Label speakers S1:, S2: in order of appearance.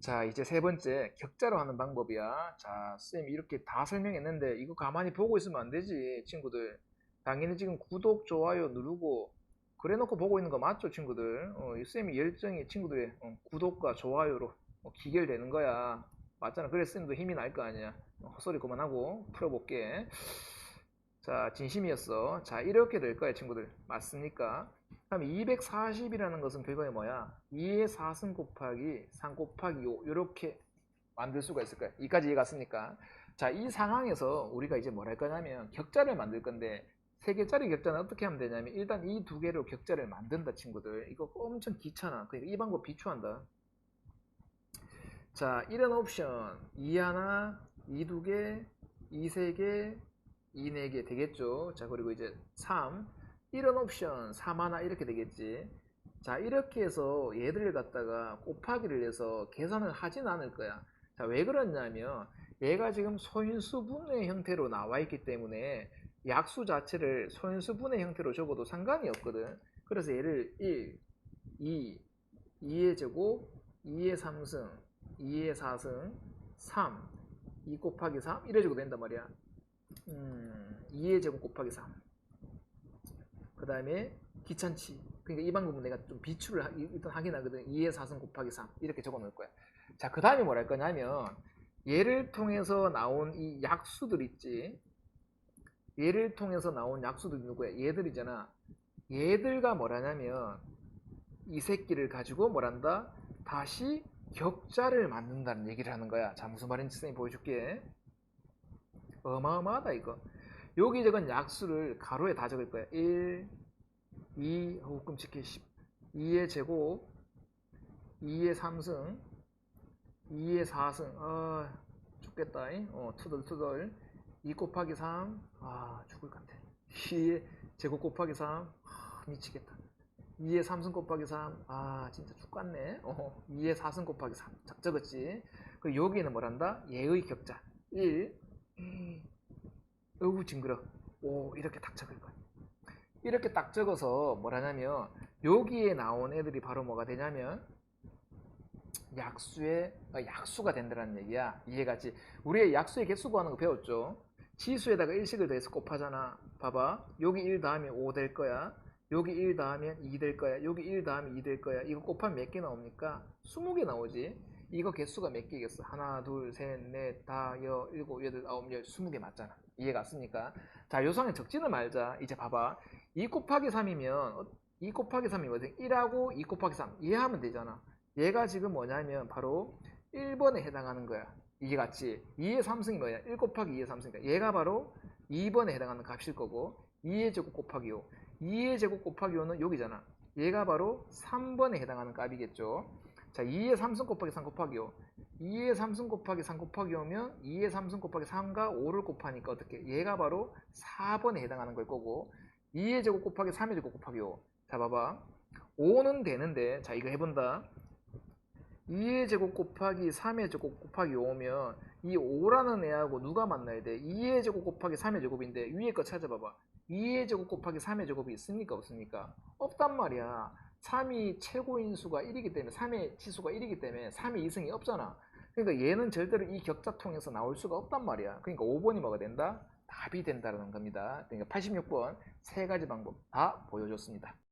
S1: 자, 이제 세 번째 격자로 하는 방법이야. 자, 쌤이 이렇게 다 설명했는데 이거 가만히 보고 있으면 안 되지, 친구들. 당연히 지금 구독, 좋아요 누르고 그래 놓고 보고 있는 거 맞죠, 친구들? 어, 이 쌤이 열정이 친구들의 어, 구독과 좋아요로 어, 기결되는 거야. 맞잖아. 그래 쌤도 힘이 날 거 아니야. 어, 헛소리 그만하고 풀어볼게. 자, 진심이었어. 자, 이렇게 될 거야, 친구들. 맞습니까? 그럼 240이라는 것은 결과에 뭐야? 2의 4승 곱하기 3 곱하기 5 이렇게 만들 수가 있을 거야. 이까지 이해갔습니까? 자, 이 상황에서 우리가 이제 뭘 할 거냐면 격자를 만들 건데 세 개짜리 격자는 어떻게 하면 되냐면 일단 이 두 개로 격자를 만든다, 친구들. 이거 엄청 귀찮아. 그러니까 이 방법 비추한다. 자, 이런 옵션 2 하나, 2 두 개, 2 세 개, 2네개 되겠죠. 자, 그리고 이제 3 이런 옵션 3 하나 이렇게 되겠지. 자, 이렇게 해서 얘들을 갖다가 곱하기를 해서 계산을 하진 않을 거야. 자, 왜 그러냐면 얘가 지금 소인수분의 형태로 나와 있기 때문에 약수 자체를 소인수분의 형태로 적어도 상관이 없거든. 그래서 얘를 1, 2, 2의 제곱, 2의 3승, 2의 4승, 3, 2 곱하기 3 이래 적어도 된단 말이야. 음, 2의 제곱 곱하기 3. 그 다음에 귀찮지. 그러니까 이 방법은 내가 좀 비추를 하- 일단 하긴 하거든. 2의 4승 곱하기 3 이렇게 적어 놓을 거야. 자, 그 다음에 뭘할 거냐면 얘를 통해서 나온 이 약수들 있지. 얘를 통해서 나온 약수들이 누구야? 얘들이잖아. 얘들과 뭐라냐면 이 새끼를 가지고 뭐란다? 다시 격자를 만든다는 얘기를 하는 거야. 자, 무슨 말인지 선생님 보여줄게. 어마어마하다 이거. 여기 적은 약수를 가로에 다 적을 거야. 1, 2, 어우 끔찍해. 10, 2의 제곱, 2의 3승, 2의 4승. 아, 죽겠다. 잉? 어, 투덜투덜. 2 곱하기 3. 아, 죽을 것 같아. 2의 제곱 곱하기 3. 아, 미치겠다. 2의 3승 곱하기 3. 아, 진짜 죽겠네. 어, 2의 4승 곱하기 3. 적- 적었지. 그 여기는 뭐란다? 얘의 격자. 1. 어우, 징그러. 오, 이렇게 딱 적을 거야. 이렇게 딱 적어서 뭐라냐면 여기에 나온 애들이 바로 뭐가 되냐면 약수의 어, 약수가 된다는 얘기야. 이해가지? 우리의 약수의 개수 구하는 거 배웠죠? 지수에다가 일식을 더해서 곱하잖아. 봐봐. 여기 1 더하면 5될 거야. 여기 1 더하면 2될 거야. 여기 1 더하면 2될 거야. 이거 곱하면 몇 개 나옵니까? 20개 나오지. 이거 개수가 몇 개겠어? 하나, 둘, 셋, 넷, 다, 여, 일곱, 여덟, 아홉, 열, 20개 맞잖아. 이해 갔습니까? 자, 요상에 적지는 말자. 이제 봐봐. 2 곱하기 3이면 2 곱하기 3이 뭐지? 1하고 2 곱하기 3 이해하면 되잖아. 얘가 지금 뭐냐면 바로 1번에 해당하는 거야. 이게 같이 2의 3승이 뭐야? 1 곱하기 2의 3승이니까 얘가 바로 2번에 해당하는 값일 거고 2의 제곱 곱하기 5 2의 제곱 곱하기 5는 여기잖아. 얘가 바로 3번에 해당하는 값이겠죠. 자, 2의 3승 곱하기 3 곱하기 5 2의 3승 곱하기 3 곱하기 5면 2의 3승 곱하기 3과 5를 곱하니까 어떻게? 얘가 바로 4번에 해당하는 걸 거고 2의 제곱 곱하기 3의 제곱 곱하기 5. 자, 봐봐. 5는 되는데, 자, 이거 해본다. 2의 제곱 곱하기 3의 제곱 곱하기 5면 이 5라는 애하고 누가 만나야 돼? 2의 제곱 곱하기 3의 제곱인데 위에 거 찾아봐봐. 2의 제곱 곱하기 3의 제곱이 있습니까? 없습니까? 없단 말이야. 3이 최고인 수가 1이기 때문에 3의 치수가 1이기 때문에 3의 이승이 없잖아. 그러니까 얘는 절대로 이 격자 통해서 나올 수가 없단 말이야. 그러니까 5번이 뭐가 된다? 답이 된다는 겁니다. 그러니까 86번 세 가지 방법 다 보여줬습니다.